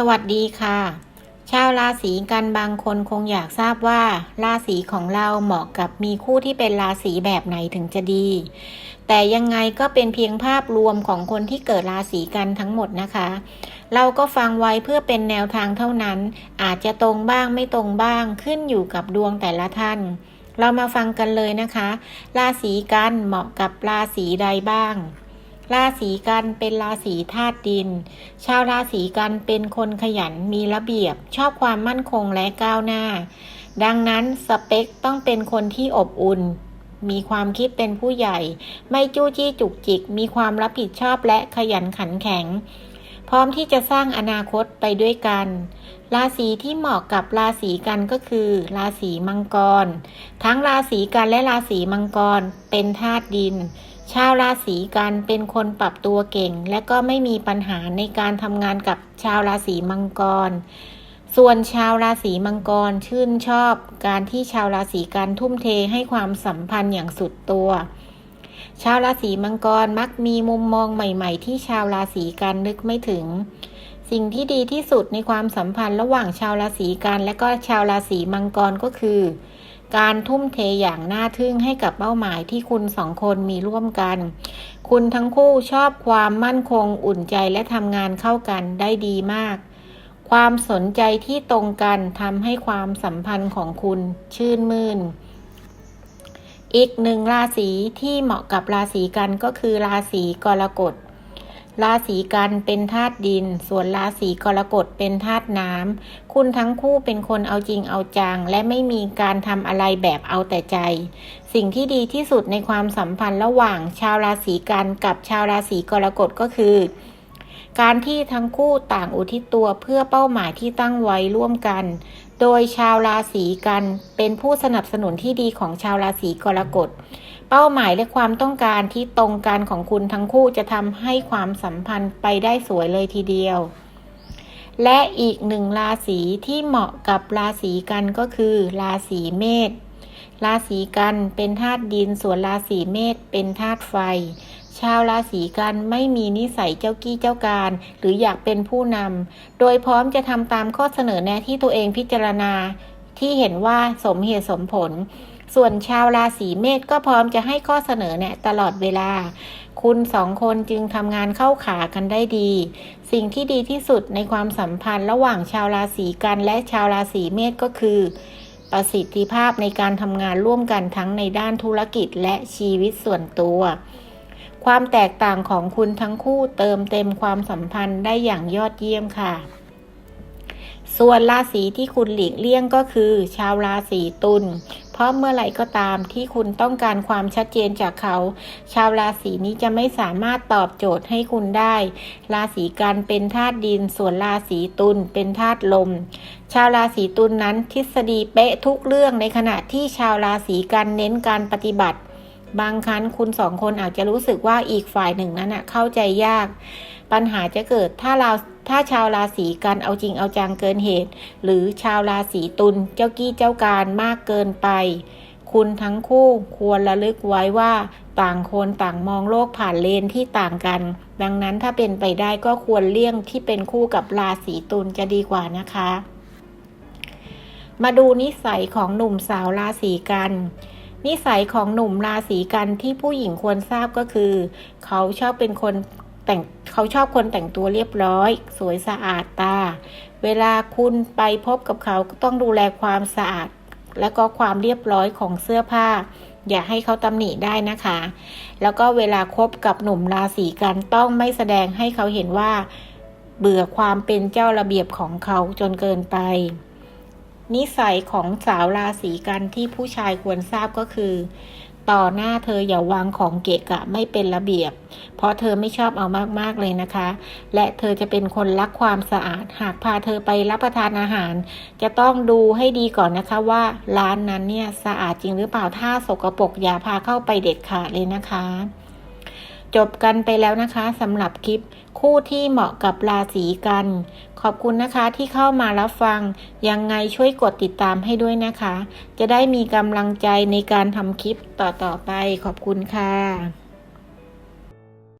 สวัสดีค่ะ ชาวราศีกันบางคนคงอยากทราบว่า ราศีของเราเหมาะกับมีคู่ที่เป็นราศีแบบไหนถึงจะดี แต่ยังไงก็เป็นเพียงภาพรวมของคนที่เกิดราศีกันทั้งหมดนะคะ เราก็ฟังไว้เพื่อเป็นแนวทางเท่านั้น อาจจะตรงบ้างไม่ตรงบ้างขึ้นอยู่กับดวงแต่ละท่าน เรามาฟังกันเลยนะคะ ราศีกันเหมาะกับราศีใดบ้าง ราศีกันเป็นราศีธาตุดิน ชาวราศีกันเป็นคนขยันมีระเบียบ ชอบความมั่นคงและก้าวหน้า ดังนั้นสเปคต้องเป็นคนที่อบอุ่น มีความคิดเป็นผู้ใหญ่ ไม่จู้จี้จุกจิก มีความรับผิดชอบและขยันขันแข็ง พร้อมที่จะสร้างอนาคตไปด้วยกัน ราศีที่เหมาะกับราศีกันก็คือ ราศีมังกร ทั้งราศีกันและราศีมังกรเป็นธาตุดิน ชาวราศีกันเป็นคนปรับตัวเก่ง และก็ไม่มีปัญหาในการทำงานกับชาวราศีมังกร ส่วนชาวราศีมังกรชื่นชอบ การที่ชาวราศีกันทุ่มเทให้ความสัมพันธ์อย่างสุดตัว ชาวราศีมังกรมักมีมุมมองใหม่ ๆ ที่ชาวราศีกันนึกไม่ถึง สิ่งที่ดีที่สุดในความสัมพันธ์ระหว่างชาวราศีกันและก็ชาวราศีมังกรก็คือ การทุ่มเทอย่างน่าทึ่งให้กับเป้าหมายที่คุณสองคนมีร่วมกัน คุณทั้งคู่ชอบความมั่นคงอุ่นใจและทำงานเข้ากันได้ดีมาก ความสนใจที่ตรงกันทำให้ความสัมพันธ์ของคุณชื่นมื่น อีกหนึ่งราศีที่เหมาะกับราศีกันก็คือราศีกรกฎ ราศีกันเป็นธาตุดิน ส่วนราศีกรกฎเป็นธาตุน้ำ คุณทั้งคู่เป็นคนเอาจริงเอาจัง และไม่มีการทำอะไรแบบเอาแต่ใจ สิ่งที่ดีที่สุดในความสัมพันธ์ระหว่างชาวราศีกันกับชาวราศีกรกฎก็คือ การที่ทั้งคู่ต่างอุทิศตัวเพื่อเป้าหมายที่ตั้งไว้ร่วมกัน โดยชาวราศีกันเป็นผู้สนับสนุนที่ดีของชาวราศีกรกฎ เป้าหมายและความต้องการที่ตรงกันของคุณทั้งคู่จะทำให้ความสัมพันธ์ไปได้สวยเลยทีเดียว และอีกหนึ่งราศีที่เหมาะกับราศีกันก็คือ ราศีเมษ ราศีกันเป็นธาตุดินส่วนราศีเมษเป็นธาตุไฟ ชาวราศีกันไม่มีนิสัยเจ้ากี้เจ้าการ หรืออยากเป็นผู้นำ โดยพร้อมจะทำตามข้อเสนอแนะที่ตัวเองพิจารณา ที่เห็นว่าสมเหตุสมผล ส่วนชาวราศีเมษก็พร้อมจะให้ข้อเสนอแนะตลอดเวลา คุณสองคนจึงทำงานเข้าขากันได้ดี สิ่งที่ดีที่สุดในความสัมพันธ์ระหว่างชาวราศีกันและชาวราศีเมษก็คือ ประสิทธิภาพในการทำงานร่วมกันทั้งในด้านธุรกิจและชีวิตส่วนตัว ความแตกต่างของคุณทั้งคู่เติมเต็มความสัมพันธ์ได้อย่างยอดเยี่ยมค่ะ ส่วนราศีที่คุณหลีกเลี่ยงก็คือ ชาวราศีตุล เพราะเมื่อไหร่ก็ตามที่คุณต้องการความชัดเจนจากเขา ชาวราศีนี้จะไม่สามารถตอบโจทย์ให้คุณได้ ราศีกันเป็นธาตุดิน ส่วนราศีตุลเป็นธาตุลม ชาวราศีตุลนนั้นทฤษฎีเป๊ะทุกเรื่องในขณะที่ชาวราศีกันเน้นการปฏิบัติ บางครั้งคุณสองคนอาจจะรู้สึกว่าอีกฝ่ายหนึ่งนั้นเข้าใจยาก ปัญหาจะเกิดถ้าเรา ถ้าชาวราศีกันเอาจริงเอาจังเกินเหตุ หรือชาวราศีตุลเจ้ากี้เจ้าการมากเกินไป คุณทั้งคู่ควรระลึกไว้ว่าต่างคนต่างมองโลกผ่านเลนที่ต่างกัน ดังนั้นถ้าเป็นไปได้ก็ควรเลี่ยงที่เป็นคู่กับราศีตุลจะดีกว่านะคะ มาดูนิสัยของหนุ่มสาวราศีกันนิสัยของหนุ่มราศีกันที่ผู้หญิงควรทราบก็คือ เขาชอบเป็นคนแต่ง เขาชอบคนแต่งตัวเรียบร้อย สวยสะอาดตา เวลาคุณไปพบกับเขาก็ต้องดูแลความสะอาด และก็ความเรียบร้อยของเสื้อผ้า อย่าให้เขาตำหนิได้นะคะ แล้วก็เวลาคบกับหนุ่มราศีกันต้องไม่แสดงให้เขาเห็นว่า เบื่อความเป็นเจ้าระเบียบของเขาจนเกินไป นิสัยของสาวราศีกันที่ผู้ชายควรทราบก็คือ ต่อหน้าเธออย่าวางของเกะกะไม่เป็นระเบียบ เพราะเธอไม่ชอบเอามากๆเลยนะคะ และเธอจะเป็นคนรักความสะอาด หากพาเธอไปรับประทานอาหาร จะต้องดูให้ดีก่อนนะคะว่าร้านนั้นเนี่ยสะอาดจริงหรือเปล่าถ้าสกปรกอย่าพาเข้าไปเด็ดขาดเลยนะคะ จบกันไปแล้วนะคะสำหรับคลิปคู่ที่เหมาะกับราศีกัน ขอบคุณนะคะที่เข้ามารับฟัง ยังไงช่วยกดติดตามให้ด้วยนะคะ จะได้มีกำลังใจในการทำคลิปต่อๆไปขอบคุณค่ะ